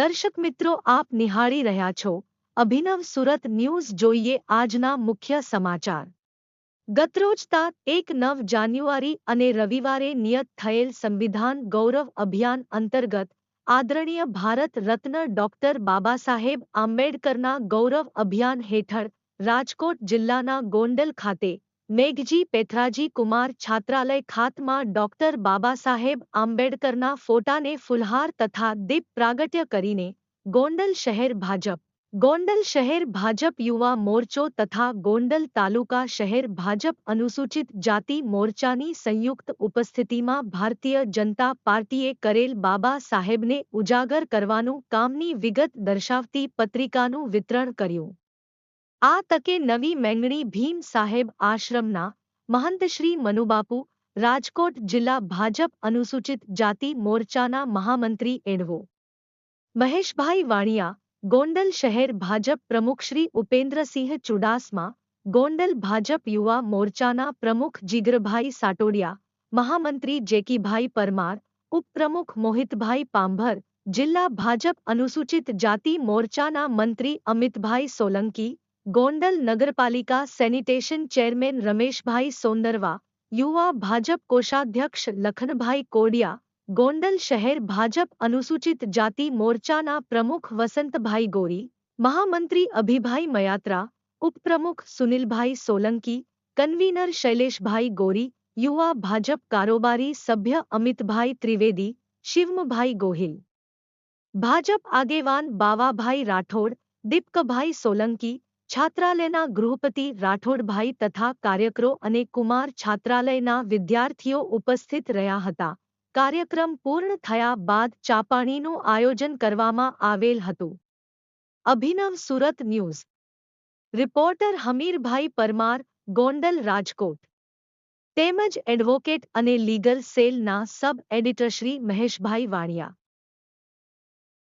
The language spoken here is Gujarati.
દર્શક મિત્રો, આપ નિહાળી રહ્યા છો અભિનવ સુરત ન્યૂઝ. જોઈએ આજના મુખ્ય સમાચાર. ગતરોજ તા એક નવ જાન્યુઆરી અને રવિવારે નિયત થયેલ સંવિધાન ગૌરવ અભિયાન અંતર્ગત આદરણીય ભારત રત્ન ડોક્ટર બાબાસાહેબ આંબેડકરના ગૌરવ અભિયાન હેઠળ રાજકોટ જિલ્લાના ગોંડલ ખાતે મેઘજી પેથરાજી કુમાર છાત્રાલય ખાતમાં ડોક્ટર બાબાસાહેબ આંબેડકરના ફોટાને ફુલહાર તથા દીપ પ્રાગટ્ય કરીને ગોંડલ શહેર ભાજપ. ગોંડલ શહેર ભાજપ યુવા મોરચો તથા ગોંડલ તાલુકા શહેર ભાજપ અનુસૂચિત જાતિ મોરચાની સંયુક્ત ઉપસ્થિતિમાં ભારતીય જનતા પાર્ટીએ કરેલ બાબા સાહેબને ઉજાગર કરવાનું કામની વિગત દર્શાવતી પત્રિકાનું વિતરણ કર્યું. આ તકે નવી મેંગણી ભીમ સાહેબ આશ્રમના મહંત શ્રી મનુબાપુ રાજકોટ જિલ્લા ભાજપ અનુસૂચિત જાતિ મોરચાના મહામંત્રી એડવો મહેશભાઈ વાણિયા ગોંડલ શહેર ભાજપ પ્રમુખ શ્રી ઉપેન્દ્રસિંહ ચુડાસમા ગોંડલ ભાજપ યુવા મોરચાના પ્રમુખ જીગરભાઈ સાટોડિયા મહામંત્રી જેકીભાઈ પરમાર ઉપપ્રમુખ મોહિતભાઈ પાંભર જિલ્લા ભાજપ અનુસૂચિત જાતિ મોરચાના મંત્રી અમિતભાઈ સોલંકી ગોંડલ નગરપાલિકા સેનિટેશન ચેરમેન રમેશભાઈ સોંદરવા યુવા ભાજપ કોષાધ્યક્ષ લખનભાઈ કોડિયા ગોંડલ શહેર ભાજપ અનુસૂચિત જાતિ મોરચાના પ્રમુખ વસંતભાઈ ગોરી મહામંત્રી અભિભાઈ મયાત્રા ઉપપ્રમુખ સુનિલભાઈ સોલંકી કન્વીનર શૈલેષભાઈ ગોરી યુવા ભાજપ કારોબારી સભ્ય અમિતભાઈ ત્રિવેદી શિવમભાઈ ગોહિલ ભાજપ આગેવાન બાવાભાઈ રાઠોડ દીપકભાઈ સોલંકી છાત્રાલયના ગૃહપતિ રાઠોડભાઈ તથા કાર્યકરો અને કુમાર છાત્રાલયના વિદ્યાર્થીઓ ઉપસ્થિત રહ્યા હતા. કાર્યક્રમ પૂર્ણ થયા બાદ ચાપાણીનું આયોજન કરવામાં આવેલ હતું. અભિનવ સુરત ન્યૂઝ. રિપોર્ટર હમીરભાઈ પરમાર, ગોંડલ રાજકોટ. તેમજ એડવોકેટ અને લીગલ સેલના સબ એડિટરશ્રી મહેશભાઈ વાણિયા.